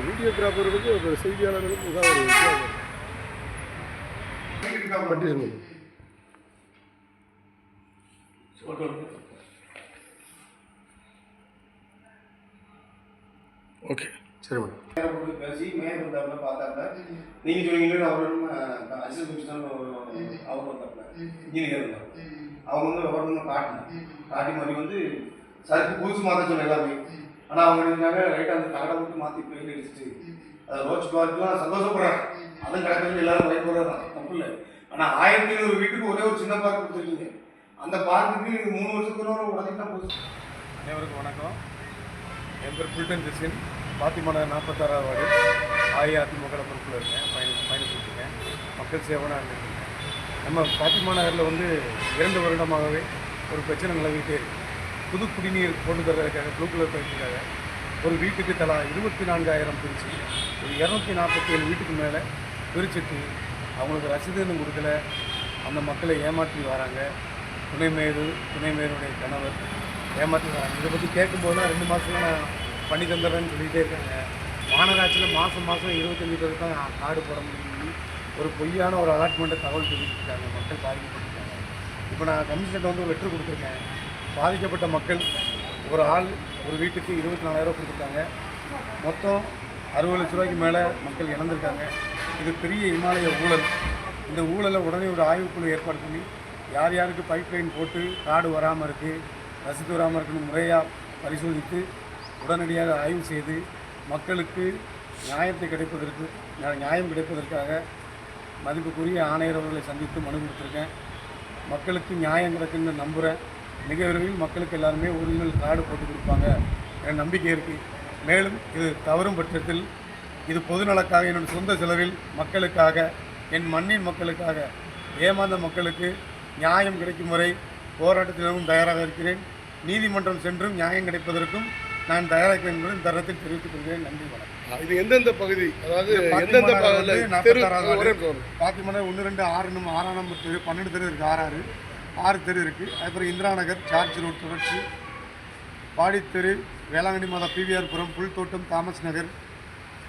வீடியோகிராஃபர்களுக்கு ஒரு செய்தியாளர்களுக்கு இதாக ஒரு வித்தியாசம் பற்றி சொல்லுங்க ஓகே சரி மேடம் நேரம் பேசி மேயர் வந்தாப்புல பார்த்தாப்புல நீங்க சொன்னீங்களே அவரும் அசிஸ்டன்ட் கமிஷனர் அவர் வந்தாப்புல இன்ஜினியர் இருந்தார் அவங்க வந்து அவர் காட்டினேன் காட்டி மாதிரி வந்து சருக்கு புதுசு மாற்ற சொன்ன எல்லாமே ஆனால் அவங்க இருந்தாங்க ரைட்டாக அந்த தகடை விட்டு மாற்றி பெயிண்ட் அடிச்சுட்டு அதை ரோச் பார்க்கலாம் சந்தோஷப்படுறாங்க. அதுவும் கிடக்கிறது எல்லாரும் பயப்படுறது தான் தப்பு இல்லை. ஆனால் ஆயிரத்தி ஐநூறு வீட்டுக்கு ஒரே ஒரு சின்ன பார்க் கொடுத்துருக்கீங்க. அந்த பார்க்குக்கு மூணு வருஷத்துக்கு ஒரு உடனே போச்சு. அனைவருக்கும் வணக்கம். என் பேர் புல்டன் ஜெசின். பாத்திமான நாற்பத்தாறாவது வார்டு. அஇஅதிமுக பொறுப்பில் இருக்கேன். பயணம் பயணிச்சுட்டு மக்கள் சேவனாக இருந்துருக்கேன் நம்ம பாத்திமா நகரில் வந்து இரண்டு வருடமாகவே ஒரு பிரச்சனை நிலவிட்டே இருக்குது புது குடிநீர் கொண்டு தருவதற்காக ப்ளூ கலர் பயிற்சிக்காக ஒரு வீட்டுக்கு தலா இருபத்தி நான்காயிரம் பிரித்து ஒரு இரநூத்தி நாற்பத்தி ஏழு வீட்டுக்கு மேலே பிரிச்சுட்டு அவங்களுக்கு ரசீதுன்னு கொடுக்கல. அந்த மக்களை ஏமாற்றி வராங்க. துணைமேரு துணைமேருடைய கணவர் ஏமாற்றி வராங்க. இதை பற்றி கேட்கும்போது தான் ரெண்டு மாதம் நான் பண்ணி தந்துடுறேன்னு சொல்லிகிட்டே இருக்காங்க. மாநகராட்சியில் மாதம் மாதம் இருபத்தஞ்சி பேருக்கு தான் கார்டு போட முடியும் ஒரு பொய்யான ஒரு அலாட்மெண்ட்டை தகவல் தெரிவிச்சிருக்காங்க. மக்கள் பாதிக்கப்பட்டிருக்காங்க. இப்போ நான் கமிஷன்கிட்ட வந்து ஒரு கொடுத்துருக்கேன். பாதிக்கப்பட்ட மக்கள் ஒரு ஆள் ஒரு வீட்டுக்கு இருபத்தி நாலாயிரம் கொடுத்துருக்காங்க. மொத்தம் அறுபது லட்ச ரூபாய்க்கு மேலே மக்கள் இழந்திருக்காங்க. இது பெரிய இமாலய ஊழல். இந்த ஊழலை உடனே ஒரு ஆய்வுக்குழு ஏற்பாடு பண்ணி யார் யாருக்கு பைப் லைன் போட்டு காடு வராமல் இருக்குது ரசித்து வராமல் இருக்குன்னு முறையாக பரிசோதித்து உடனடியாக ஆய்வு செய்து மக்களுக்கு நியாயத்தை கிடைப்பதற்கு நியாயம் கிடைப்பதற்காக மதிப்புக்குரிய ஆணையர் அவர்களை சந்தித்து மனு கொடுத்துருக்கேன். மக்களுக்கு நியாயம் கிடைக்குன்னு நம்புகிறேன் மிக விரைவில் மக்களுக்கு எல்லாருமே ஒரிஜினல் கார்டு போட்டு கொடுப்பாங்க என நம்பிக்கை இருக்குது மேலும் இது தவறும் பட்சத்தில் இது பொதுநலக்காக என்னோட சொந்த செலவில் மக்களுக்காக என் மண்ணின் மக்களுக்காக ஏமாந்த மக்களுக்கு நியாயம் கிடைக்கும் வரை போராட்டத்தினரும் தயாராக இருக்கிறேன். நீதிமன்றம் சென்றும் நியாயம் கிடைப்பதற்கும் நான் தயாராக என்பதை இந்த தருணத்தில் தெரிவித்துக் கொள்கிறேன். நன்றி வணக்கம். இது எந்தெந்த பகுதி? அதாவது எந்தெந்த நகர் பகுதியில் வந்து தெரு 46 ஒரே நிமிஷம். பாத்திமனை ஒன்று ரெண்டு ஆறு நம்பர் ஆறாம் பன்னெண்டு தெரு இருக்குது ஆறு ஆறு தெரு இருக்குது அதுக்கப்புறம் இந்திரா நகர் சார்ஜ் ரோட் தொடர்ச்சி. பாடித்தெரு வேளாங்கண்ணி மாதா பிவிஆர் புரம் புல்தோட்டம் தாமஸ் நகர்.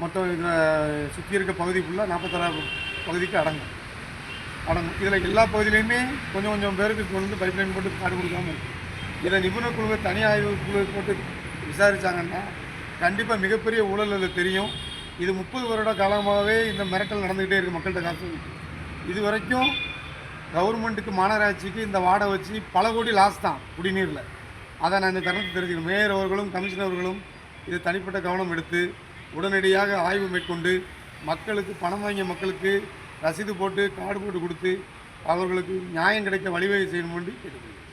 மொத்தம் இதில் சுற்றி இருக்க பகுதி ஃபுல்லாக நாற்பத்தாறு பகுதிக்கு அடங்கும். அடங்கும். இதில் எல்லா பகுதியிலையுமே கொஞ்சம் கொஞ்சம் பேருக்கு கொண்டு வந்து பைப் லைன் போட்டு காடு கொடுக்காம இருக்குது இதை நிபுணர் குழுவை தனி ஆய்வு குழு போட்டு விசாரித்தாங்கன்னா கண்டிப்பாக மிகப்பெரிய ஊழல் அதில் தெரியும். இது முப்பது வருட காலமாகவே இந்த மிரட்டல் நடந்துக்கிட்டே இருக்குது மக்கள்கிட்ட காசு. இது வரைக்கும் கவர்மெண்ட்டுக்கு மாநகராட்சிக்கு இந்த வாடை வச்சு பல கோடி லாஸ் தான் குடிநீரில். அதை நான் இந்த தருணத்தை தெரிஞ்சுக்கணும் மேயர் அவர்களும் கமிஷனர்களும் இது தனிப்பட்ட கவனம் எடுத்து உடனடியாக ஆய்வு மேற்கொண்டு மக்களுக்கு பணம் வாங்கிய மக்களுக்கு ரசீது போட்டு கார்டு போட்டு கொடுத்து அவர்களுக்கு நியாயம் கிடைக்க வழிவகை செய்யணும் வேண்டி கேட்டுக்கொள்கிறேன்.